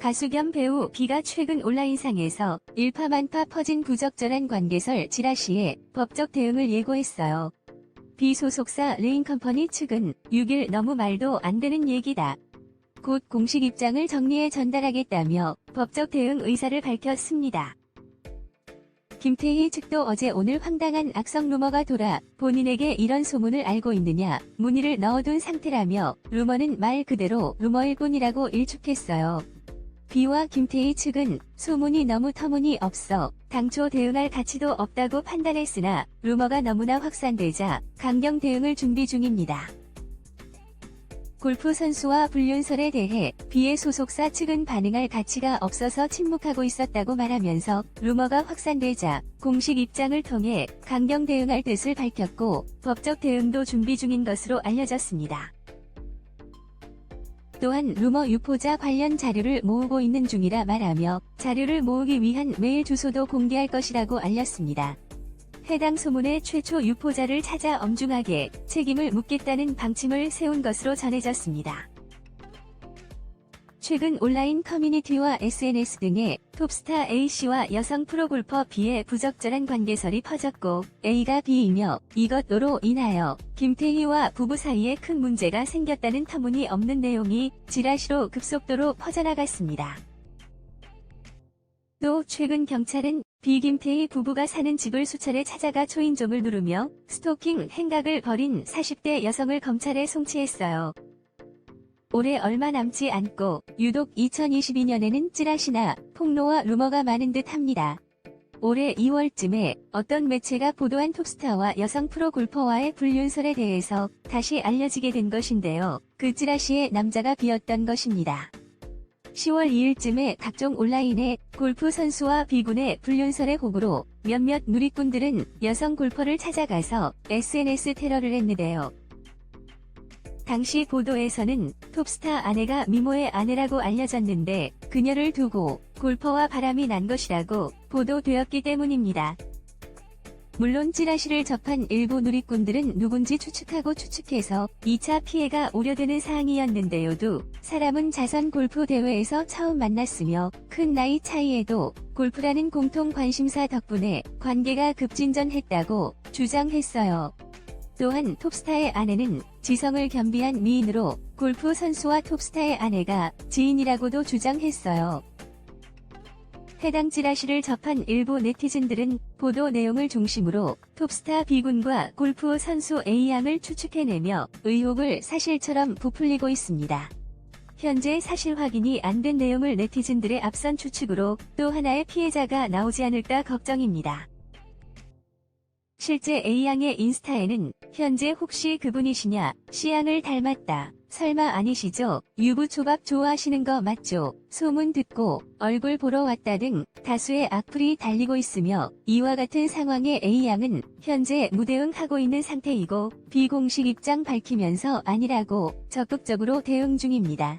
가수 겸 배우 비가 최근 온라인상에서 일파만파 퍼진 부적절한 관계설 지라시에 법적 대응을 예고했어요. 비 소속사 레인컴퍼니 측은 6일 너무 말도 안 되는 얘기다. 곧 공식 입장을 정리해 전달하겠다며 법적 대응 의사를 밝혔습니다. 김태희 측도 어제 오늘 황당한 악성 루머가 돌아 본인에게 이런 소문을 알고 있느냐 문의를 넣어둔 상태라며 루머는 말 그대로 루머일 뿐이라고 일축했어요. 비와 김태희 측은 소문이 너무 터무니 없어 당초 대응할 가치도 없다고 판단했으나 루머가 너무나 확산되자 강경 대응을 준비 중입니다. 골프 선수와 불륜설에 대해 비의 소속사 측은 반응할 가치가 없어서 침묵하고 있었다고 말하면서 루머가 확산되자 공식 입장을 통해 강경 대응할 뜻을 밝혔고 법적 대응도 준비 중인 것으로 알려졌습니다. 또한 루머 유포자 관련 자료를 모으고 있는 중이라 말하며 자료를 모으기 위한 메일 주소도 공개할 것이라고 알렸습니다. 해당 소문의 최초 유포자를 찾아 엄중하게 책임을 묻겠다는 방침을 세운 것으로 전해졌습니다. 최근 온라인 커뮤니티와 SNS 등에 톱스타 A씨와 여성 프로골퍼 B의 부적절한 관계설이 퍼졌고 A가 B이며 이것으로 인하여 김태희와 부부 사이에 큰 문제가 생겼다는 터무니없는 내용이 지라시로 급속도로 퍼져나갔습니다. 또 최근 경찰은 비김태희 부부가 사는 집을 수차례 찾아가 초인종을 누르며 스토킹 행각을 벌인 40대 여성을 검찰에 송치했어요. 올해 얼마 남지 않고 유독 2022년에는 찌라시나 폭로와 루머가 많은 듯 합니다. 올해 2월쯤에 어떤 매체가 보도한 톱스타와 여성 프로 골퍼와의 불륜설에 대해서 다시 알려지게 된 것인데요. 그 찌라시의 남자가 비었던 것입니다. 10월 2일쯤에 각종 온라인에 골프 선수와 비군의 불륜설의 호구로 몇몇 누리꾼들은 여성 골퍼를 찾아가서 SNS 테러를 했는데요. 당시 보도에서는 톱스타 아내가 미모의 아내라고 알려졌는데 그녀를 두고 골퍼와 바람이 난 것이라고 보도되었기 때문입니다. 물론 찌라시를 접한 일부 누리꾼들은 누군지 추측하고 추측해서 2차 피해가 우려되는 사항이었는데요도 사람은 자선 골프 대회에서 처음 만났으며 큰 나이 차이에도 골프라는 공통 관심사 덕분에 관계가 급진전했다고 주장했어요. 또한 톱스타의 아내는 지성을 겸비한 미인으로 골프 선수와 톱스타의 아내가 지인이라고도 주장했어요. 해당 찌라시를 접한 일부 네티즌들은 보도 내용을 중심으로 톱스타 B군과 골프 선수 A양을 추측해내며 의혹을 사실처럼 부풀리고 있습니다. 현재 사실 확인이 안 된 내용을 네티즌들의 앞선 추측으로 또 하나의 피해자가 나오지 않을까 걱정입니다. 실제 A양의 인스타에는 현재 혹시 그분이시냐 C양을 닮았다. 설마 아니시죠? 유부초밥 좋아하시는 거 맞죠? 소문 듣고 얼굴 보러 왔다 등 다수의 악플이 달리고 있으며 이와 같은 상황에 A양은 현재 무대응하고 있는 상태이고 비공식 입장 밝히면서 아니라고 적극적으로 대응 중입니다.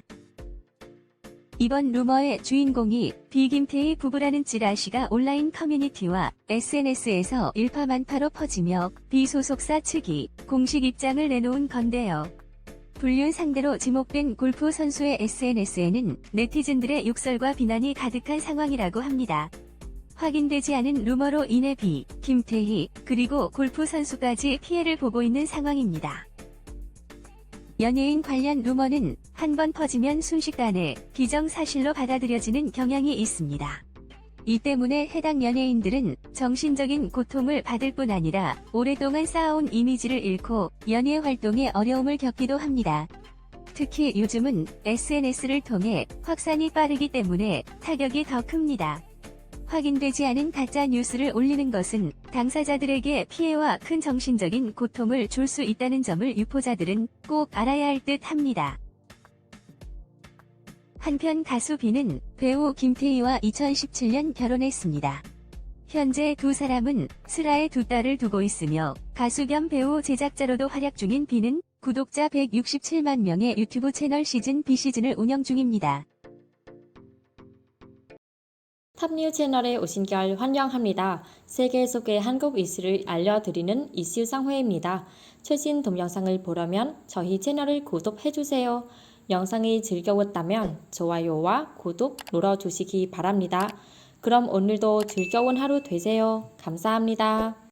이번 루머의 주인공이 비김태희 부부라는 찌라시가 온라인 커뮤니티와 SNS에서 일파만파로 퍼지며 비소속사 측이 공식 입장을 내놓은 건데요. 불륜 상대로 지목된 골프 선수의 SNS에는 네티즌들의 욕설과 비난이 가득한 상황이라고 합니다. 확인되지 않은 루머로 인해 비, 김태희, 그리고 골프 선수까지 피해를 보고 있는 상황입니다. 연예인 관련 루머는 한 번 퍼지면 순식간에 기정사실로 받아들여지는 경향이 있습니다. 이 때문에 해당 연예인들은 정신적인 고통을 받을 뿐 아니라 오랫동안 쌓아온 이미지를 잃고 연예 활동에 어려움을 겪기도 합니다. 특히 요즘은 SNS를 통해 확산이 빠르기 때문에 타격이 더 큽니다. 확인되지 않은 가짜 뉴스를 올리는 것은 당사자들에게 피해와 큰 정신적인 고통을 줄 수 있다는 점을 유포자들은 꼭 알아야 할 듯 합니다. 한편 가수 비는 배우 김태희와 2017년 결혼했습니다. 현재 두 사람은 슬하에 두 딸을 두고 있으며 가수 겸 배우 제작자로도 활약 중인 비는 구독자 167만 명의 유튜브 채널 시즌 B 시즌을 운영 중입니다. 탑뉴 채널에 오신 걸 환영합니다. 세계 속의 한국 이슈를 알려드리는 이슈 상회입니다. 최신 동영상을 보려면 저희 채널을 구독해주세요. 영상이 즐거웠다면 좋아요와 구독 눌러주시기 바랍니다. 그럼 오늘도 즐거운 하루 되세요. 감사합니다.